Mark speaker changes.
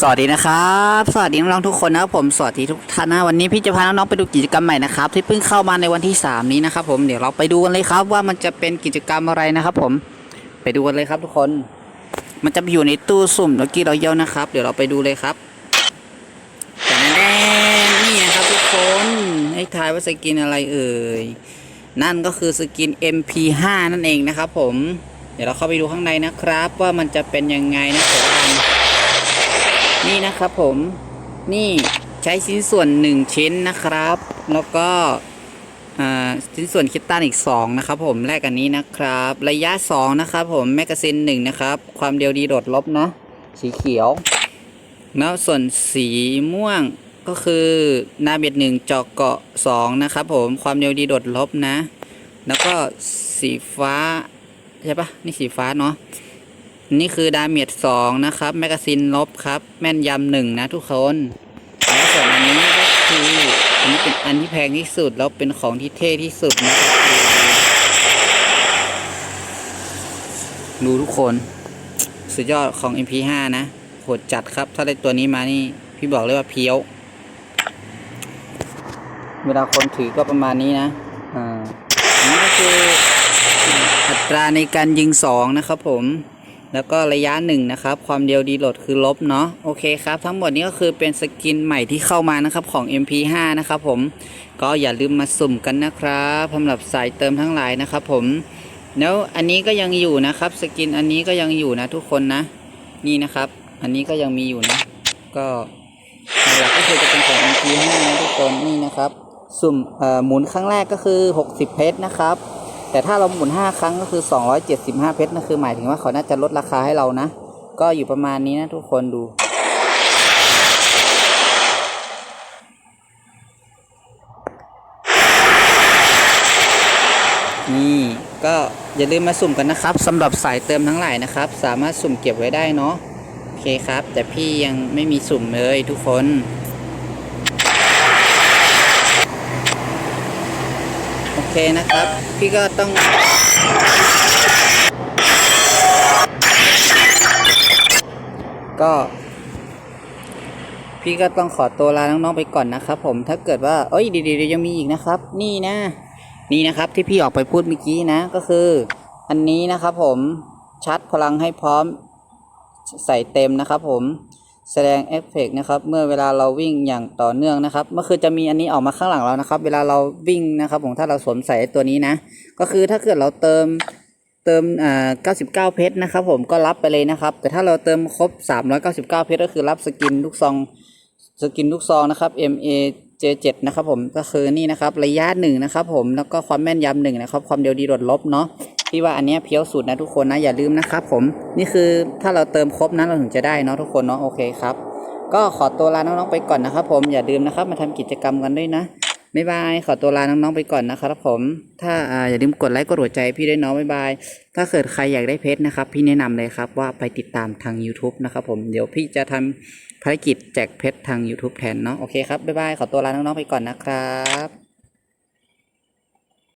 Speaker 1: สวัสดีนะครับ สวัสดีน้องทุกคนนะครับผมสวัสดีทุกท่านนะวันนี้พี่จะพาน้องๆไปดูกิจกรรมใหม่นะครับที่เพิ่งเข้ามาในวันที่ 3 นี้นะครับผมเดี๋ยวเราไปดูกันเลยครับว่ามันจะเป็นกิจกรรมอะไรนะครับผมไปดูกันเลยครับทุกคน มันจะอยู่ในตู้สุ่มลักกี้รอยัลนะครับ เดี๋ยวเราไปดูเลยครับแต่แน่นี่นะครับทุกคนให้ทายว่าสกินอะไรเอ่ยนั่นก็คือสกิน MP5 นั่นเองนะครับผมเดี๋ยวเราเข้าไปดูข้างในนะครับ ว่ามันจะเป็นยังไงนะครับ นี่นะครับผมนี่ใช้ชิ้นส่วน 1 ชิ้นนะครับ แล้วก็ชิ้นส่วนคิตตันอีก 2 นะครับผมแลกกันนี้นะครับ ระยะ 2 นะครับผมแมกกาซีน1นะครับ ความเดียวดีโดดลบนะสีเขียวแล้วส่วนสีม่วงก็คือนาเบียดหนึ่งจอกเกาะ2นะครับผมความเดียวดีโดดลบนะ แล้วก็สีฟ้า ใช่ปะนี่สีฟ้าเนาะ นี่คือดาเมจสองนะครับ แมกกาซีนลบครับ แม่นยำหนึ่งนะทุกคนแล้วส่วนอันนี้ก็คืออันนี้เป็นอันที่แพงที่สุด แล้วเป็นของที่เท่ที่สุดนะครับดูทุกคนสุดยอดของ MP5 นะโหดจัดครับ ถ้าได้ตัวนี้มานี่ พี่บอกเลยว่าเพี้ยว เวลาคนถือก็ประมาณนี้นะอ่าอันนี้ก็คืออัตราในการยิงสองนะครับผม แล้วก็ระยะหนึ่งนะครับความเดียวดีโหลดคือลบเนาะโอเคครับ ทั้งหมดนี้ก็คือเป็นสกินใหม่ที่เข้ามานะครับของ MP5 นะครับผมก็อย่าลืมมาสุ่มกันนะครับสำหรับสายเติมทั้งหลายนะครับผมแล้วอันนี้ก็ยังอยู่นะครับ สกินอันนี้ก็ยังอยู่นะทุกคนนะ นี่นะครับ อันนี้ก็ยังมีอยู่นะ ก็หลักก็คือจะเป็นของ MP5 นะทุกคนนี่นะครับ สุ่มเอ่อหมุนครั้งแรกก็คือ 60 เพชรนะครับ แต่ถ้าเราหมุน 5 ครั้งก็คือ 275 เพชรนะคือหมายถึงว่าเขาน่าจะลดราคาให้เรานะ ก็อยู่ประมาณนี้นะทุกคนดู นี่ก็อย่าลืมมาสุ่มกันนะครับสำหรับสายเติมทั้งหลายนะครับ สามารถสุ่มเก็บไว้ได้เนาะโอเคครับ แต่พี่ยังไม่มีสุ่มเลยทุกคน โอ เคนะครับ พี่ก็ต้องก็ พี่ก็ต้องขอตัวลาน้องๆไปก่อนนะครับ ผมถ้าเกิดว่าเอ้ยเดียวยังมีอีกนะครับ นี่นะ นี่นะครับที่พี่ออกไปพูดเมื่อกี้นะ ก็คือ อันนี้นะครับ ผมชัดพลังให้พร้อมใส่เต็มนะครับ ผม แสดงเอฟเฟกต์นะครับเมื่อเวลาเราวิ่งอย่างต่อเนื่องนะครับเมื่อคือจะมีอันนี้ออกมาข้างหลังเรานะครับ เวลาเราวิ่งนะครับผมถ้าเราสวมใส่ตัวนี้นะ ก็คือถ้าเกิดเราเติมเติมอ่า99 เพชรนะครับผมก็รับไปเลยนะครับ แต่ถ้าเราเติมครบ 399 เพชรก็คือรับสกินลูกซองสกินลูกซองนะครับ MA J7 นะครับผมก็คือนี่นะครับระยะหนึ่งนะครับผมแล้วก็ความแม่นยำหนึ่งนะครับความเดียวดีโดดลบเนาะ พี่ว่าอันนี้เพี้ยวสุดนะทุกคนนะอย่าลืมนะครับผมนี่คือถ้าเราเติมครบนั้นเราถึงจะได้เนาะทุกคนเนาะโอเคครับ ก็ขอตัวลาน้องๆไปก่อนนะครับผมอย่าลืมนะครับมาทำกิจกรรมกันด้วยนะบ๊ายบายขอตัวลาน้องๆไปก่อนนะครับผม ถ้าอ่าอย่าลืมกดไลค์กดหัวใจพี่ด้วยเนาะบ๊ายบายถ้าเกิดใครอยากได้เพชรนะครับ พี่แนะนำเลยครับว่าไปติดตามทาง YouTube นะครับผมเดี๋ยวพี่จะทำภารกิจแจกเพชรทาง YouTube แทนเนาะโอเคครับบ๊ายบายขอตัวลาน้องๆไปก่อนนะครับ